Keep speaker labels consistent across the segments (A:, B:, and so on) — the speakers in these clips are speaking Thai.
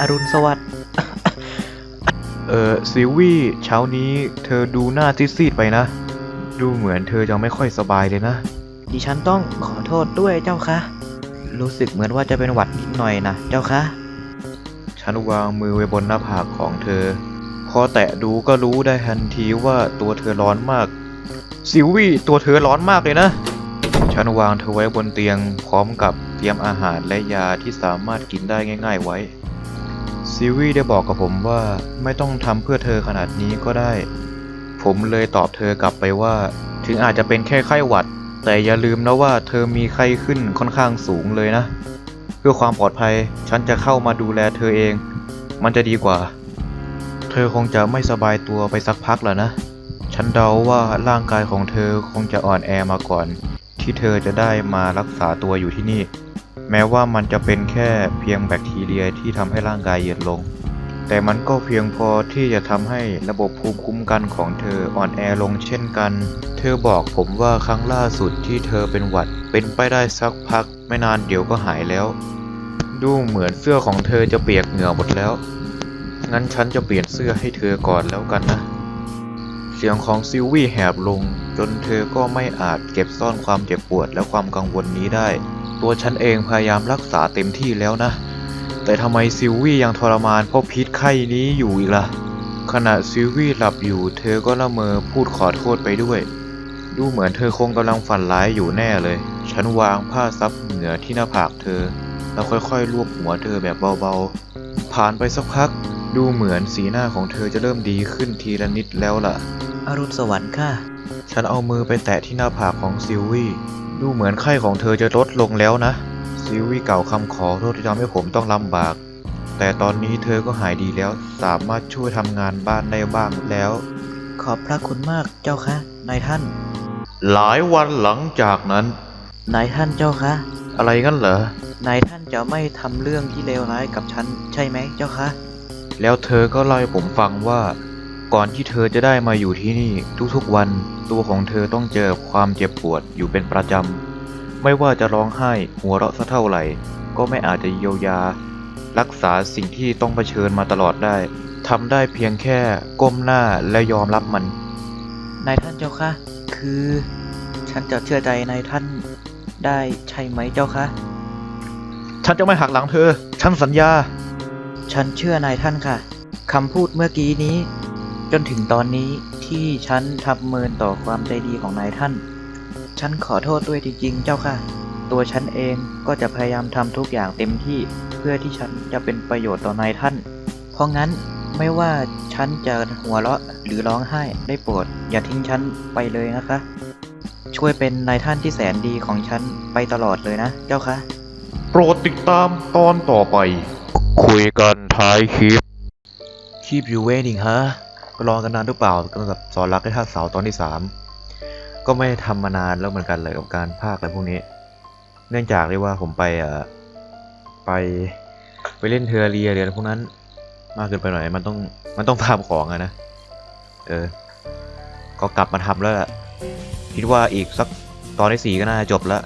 A: อรุณสวัสดิ์
B: เออซิลวี่เช้านี้เธอดูหน้าซีดๆไปนะ ดูเหมือนเธอจะไม่ค่อยสบายเลยนะ
A: ดิฉันต้องขอโทษด้วยเจ้าคะ รู้สึกเหมือนว่าจะเป็นหวัดนิดหน่อยนะเจ้าคะ
B: ฉันวางมือไว้บนหน้าผากของเธอ พอแตะดูก็รู้ได้ทันทีว่าตัวเธอร้อนมาก ซิลวี่ตัวเธอร้อนมากเลยนะ ฉันวางเธอไว้บนเตียงพร้อมกับเตรียมอาหารและยาที่สามารถกินได้ง่าย ๆไว้ ซิวี่ได้บอกกับผมว่าไม่ต้องทำเพื่อเธอขนาดนี้ก็ได้ ผมเลยตอบเธอกลับไปว่า ถึงอาจจะเป็นแค่ไข้หวัด แต่อย่าลืมนะว่าเธอมีไข้ขึ้นค่อนข้างสูงเลยนะ เพื่อความปลอดภัยฉันจะเข้ามาดูแลเธอเอง มันจะดีกว่า เธอคงจะไม่สบายตัวไปสักพักแล้วนะ ฉันเดาว่าร่างกายของเธอคงจะอ่อนแอมาก่อน ที่เธอจะได้มารักษาตัวอยู่ที่นี่ แม้ว่ามันจะเป็นแค่เพียงแบคทีเรียที่ทำให้ร่างกายเย็นลง แต่มันก็เพียงพอที่จะทำให้ระบบภูมิคุ้มกันของเธออ่อนแอลงเช่นกัน เธอบอกผมว่าครั้งล่าสุดที่เธอเป็นหวัด เป็นไปได้สักพัก ไม่นานเดี๋ยวก็หายแล้ว ดูเหมือนเสื้อของเธอจะเปียกเหงื่อหมดแล้ว งั้นฉันจะเปลี่ยนเสื้อให้เธอก่อนแล้วกันนะ เสียงของซิลวี่แหบลง จนเธอก็ไม่อาจเก็บซ่อนความเจ็บปวดและความกังวลนี้ได้ ตัวฉันเองพยายามรักษาเต็มที่แล้วนะ แต่ทำไมซิลวี่ยังทรมานเพราะพิษไข้นี้อยู่อีกล่ะ ขณะซิลวี่หลับอยู่ เธอก็ละเมอพูดขอโทษไปด้วย ดูเหมือนเธอคงกำลังฝันร้ายอยู่แน่เลย ฉันวางผ้าซับเหงื่อที่หน้าผากเธอ แล้วค่อยๆลูบหัวเธอแบบเบาๆ ผ่านไปสักพัก ดูเหมือนสีหน้าของเธอจะเริ่มดีขึ้นทีละนิดแล้วล่ะ
A: อรุณสวัสดิ์ค่ะ
B: ฉันเอามือไปแตะที่หน้าผากของซิลวี่ ดูเหมือนไข้ของเธอจะลดลงแล้วนะ ซิลวี่กล่าวคำขอโทษที่ทำให้ผมต้องลำบาก แต่ตอนนี้เธอก็หายดีแล้ว สามารถช่วยทำงานบ้านได้บ้างแล้ว
A: ขอบพระคุณมากเจ้าคะนายท่าน
B: หลายวันหลังจากนั้น
A: นายท่านเจ้าคะ
B: อะไรงั้นเหรอ
A: นายท่านจะไม่ทำเรื่องที่เลวร้ายกับฉันใช่ไหมเจ้าคะ
B: แล้วเธอก็เล่าให้ผมฟังว่า ก่อนที่เธอจะได้มาอยู่ที่นี่ทุกๆวัน ตัวของเธอต้องเจอความเจ็บปวดอยู่เป็นประจำ ไม่ว่าจะร้องไห้หัวเราะสักเท่าไหร่ ก็ไม่อาจจะเยียวยา รักษาสิ่งที่ต้องเผชิญมาตลอดได้ทำได้เพียงแค่ก้มหน้าและยอมรับมัน
A: นายท่านเจ้าคะ คือ ฉันจะเชื่อใจนายท่านได้ใช่ไหมเจ้าคะ
B: ฉันจะไม่หักหลังเธอ ฉันสัญญา
A: ฉันเชื่อนายท่านค่ะคำพูดเมื่อกี้นี้ จนถึงตอนนี้ที่ฉันทำเมินต่อความใจดีของนายท่าน ฉันขอโทษด้วยจริงๆ เจ้าค่ะ ตัวฉันเองก็จะพยายามทำทุกอย่างเต็มที่เพื่อที่ฉันจะเป็นประโยชน์ต่อนายท่าน เพราะงั้นไม่ว่าฉันจะหัวเราะหรือร้องไห้ได้โปรด อย่าทิ้งฉันไปเลยนะคะ ช่วยเป็นนายท่านที่แสนดีของฉันไปตลอดเลยนะ เจ้าค่ะ
B: โปรดติดตามตอนต่อไป คุยกันท้ายคลิป Keep you waiting ฮะ ก็รอกันนานหรือเปล่ากับสอนรักได้ท่าเสาตอนที่สามก็ไม่ได้ทำมานานแล้วเหมือนกันเลยกับการภาคอะไรพวกนี้ เนื่องจากที่ว่าผมไปอ่ไปไปเล่นเทอร์เรียเรียนพวกนั้นมากเกินไปหน่อยมันต้องมันต้องฟาร์มของอะนะเออ ก็กลับมาทำแล้วล่ะคิดว่าอีกสักตอนที่สี่ก็น่าจะจบแล้ว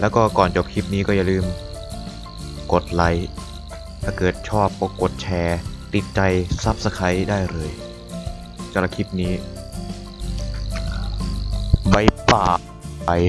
B: แล้วก็ก่อนจบคลิปนี้ก็อย่าลืม กดไลค์ถ้าเกิดชอบก็กดแชร์ ติดใจซับสไครต์ได้เลยสำหรับคลิปนี้บายบาย